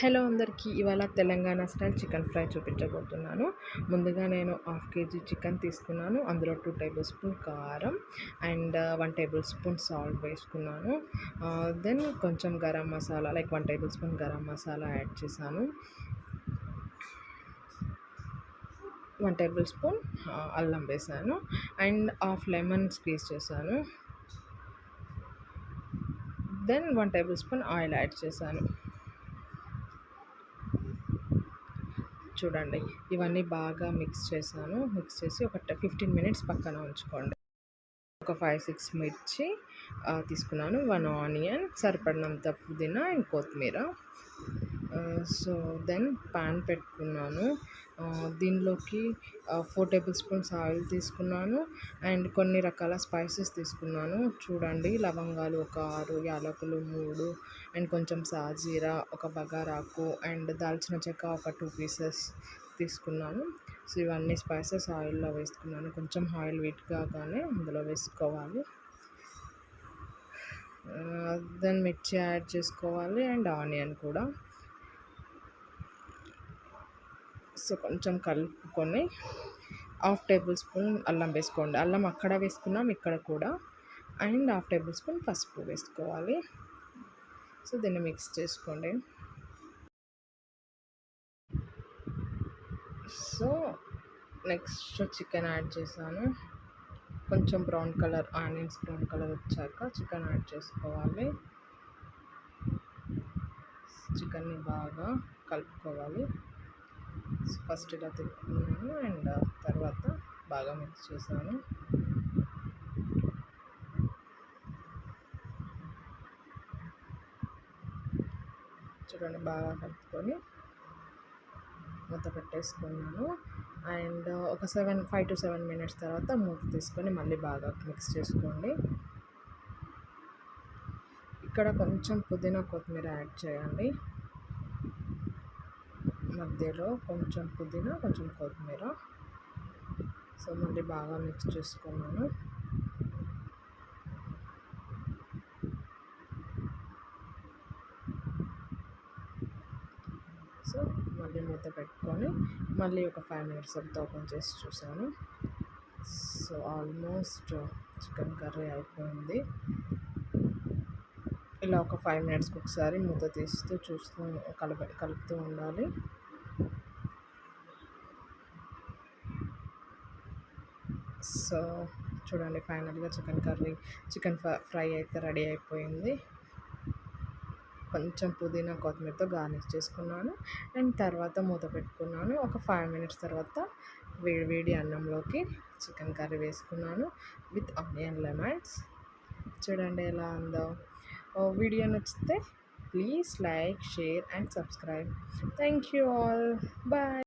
Hello అందరికీ ఇవాళ Telangana style chicken fry చూపించబోతున్నాను. ముందుగా నేను హాఫ్ కేజీ చికెన్ తీసుకున్నాను. అందులో టూ టేబుల్ స్పూన్ కారం and one table spoon salt వేసుకున్నాను. దెన్ కొంచెం garam masala like one tablespoon garam masala add చేశాను. వన్ టేబుల్ స్పూన్ అల్లం వేసాను అండ్ హాఫ్ లెమన్ స్క్వీజ్ చేశాను. Then one tablespoon oil add చేశాను. చూడండి. ఇవన్నీ బాగా మిక్స్ చేశాను. మిక్స్ చేసి ఒక ఫిఫ్టీన్ మినిట్స్ పక్కన ఉంచుకోండి. ఒక ఫైవ్ సిక్స్ మిర్చి తీసుకున్నాను. వన్ ఆనియన్ సరిపడినంత పుదీనా అండ్ కొత్తిమీర సో దెన్ పాన్ పెట్టుకున్నాను. దీనిలోకి ఫోర్ టేబుల్ స్పూన్స్ ఆయిల్ తీసుకున్నాను. అండ్ కొన్ని రకాల స్పైసెస్ తీసుకున్నాను. చూడండి లవంగాలు ఒక ఆరు యాలకులు మూడు అండ్ కొంచెం సాజీరా ఒక బగారాకు అండ్ దాల్చిన చెక్క ఒక టూ పీసెస్ తీసుకున్నాను. సో ఇవన్నీ స్పైసెస్ ఆయిల్లో వేసుకున్నాను. కొంచెం ఆయిల్ వీట్ కాగానే అందులో వేసుకోవాలి. దెన్ మిర్చి యాడ్ చేసుకోవాలి అండ్ ఆనియన్ కూడా. సో కొంచెం కలుపుకొని హాఫ్ టేబుల్ స్పూన్ అల్లం వేసుకోండి. అల్లం అక్కడ వేసుకున్నాం ఇక్కడ కూడా. అండ్ హాఫ్ టేబుల్ స్పూన్ పసుపు వేసుకోవాలి. సో దీన్ని మిక్స్ చేసుకోండి. సో నెక్స్ట్ చికెన్ యాడ్ చేశాను. కొంచెం brown colour onions brown colour వచ్చాక చికెన్ యాడ్ చేసుకోవాలి. చికెన్ని బాగా కలుపుకోవాలి. ఫస్ట్ ఇలా తిప్పుకున్నాను అండ్ తర్వాత బాగా మిక్స్ చేశాను. చూడండి బాగా కలుపుకొని మూత పెట్టేసుకున్నాను. అండ్ ఒక seven five to seven minutes తర్వాత మూత తీసుకొని మళ్ళీ బాగా మిక్స్ చేసుకోండి. ఇక్కడ కొంచెం పుదీనా కొత్తిమీర యాడ్ చేయండి. మధ్యలో కొంచెం పుదీనా కొంచెం కొత్తిమీర. సో మళ్ళీ బాగా మిక్స్ చేసుకున్నాను. సో మళ్ళీ మూత పెట్టుకొని మళ్ళీ ఒక ఫైవ్ మినిట్స్ అంతా ఓపెన్ చేసి చూసాను సో ఆల్మోస్ట్ చికెన్ కర్రీ అయిపోయింది. ఇలా ఒక ఫైవ్ మినిట్స్కి ఒకసారి మూత తీస్తూ చూస్తూ కలప కలుపుతూ ఉండాలి. సో చూడండి ఫైనల్గా చికెన్ కర్రీ చికెన్ ఫ్రై అయితే రెడీ అయిపోయింది. కొంచెం పుదీనా కొత్తిమీరతో గార్నిష్ చేసుకున్నాను. అండ్ తర్వాత మూత పెట్టుకున్నాను. ఒక ఫైవ్ మినిట్స్ తర్వాత వేడి వేడి అన్నంలోకి చికెన్ కర్రీ వేసుకున్నాను విత్ ఆనియన్ లెమన్స్. చూడండి ఎలా ఉందో. వీడియో నచ్చితే please like share and subscribe. Thank you all. Bye.